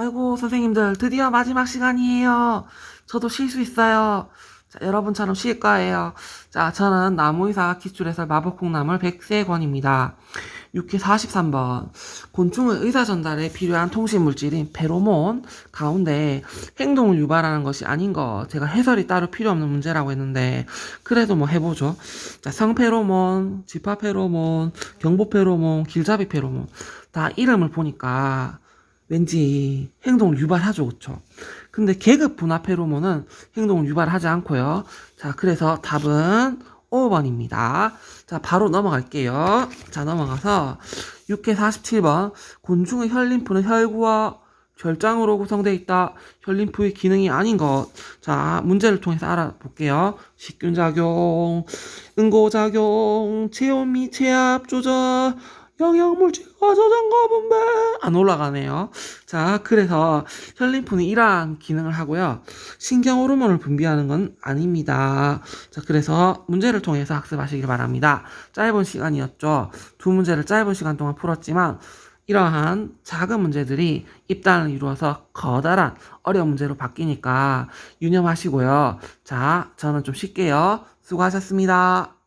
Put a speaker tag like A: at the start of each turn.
A: 아이고, 선생님들, 드디어 마지막 시간이에요. 저도 쉴 수 있어요. 자, 여러분처럼 쉴 거예요. 자, 저는 나무의사 기출해설 마법콩나물 백세권입니다. 6회 43번. 곤충의 의사 전달에 필요한 통신 물질인 페로몬 가운데 행동을 유발하는 것이 아닌 거 제가 해설이 따로 필요 없는 문제라고 했는데 그래도 뭐 해보죠. 자, 성페로몬, 지파페로몬, 경보페로몬, 길잡이 페로몬 다 이름을 보니까 왠지 행동을 유발하죠, 그쵸? 근데 계급 분화 페로몬은 행동을 유발하지 않고요. 자, 그래서 답은 5번입니다. 자, 바로 넘어갈게요. 자, 넘어가서 6회 47번 곤충의 혈림프는 혈구와 결장으로 구성되어 있다. 혈림프의 기능이 아닌 것. 자, 문제를 통해서 알아볼게요. 식균작용, 응고작용, 체온 및 체압 조절, 영양물질과 저장과 분배 안 올라가네요. 자, 그래서 혈림프는 이러한 기능을 하고요. 신경 호르몬을 분비하는 건 아닙니다. 자, 그래서 문제를 통해서 학습하시길 바랍니다. 짧은 시간이었죠. 두 문제를 짧은 시간 동안 풀었지만 이러한 작은 문제들이 입단을 이루어서 커다란 어려운 문제로 바뀌니까 유념하시고요. 자, 저는 좀 쉴게요. 수고하셨습니다.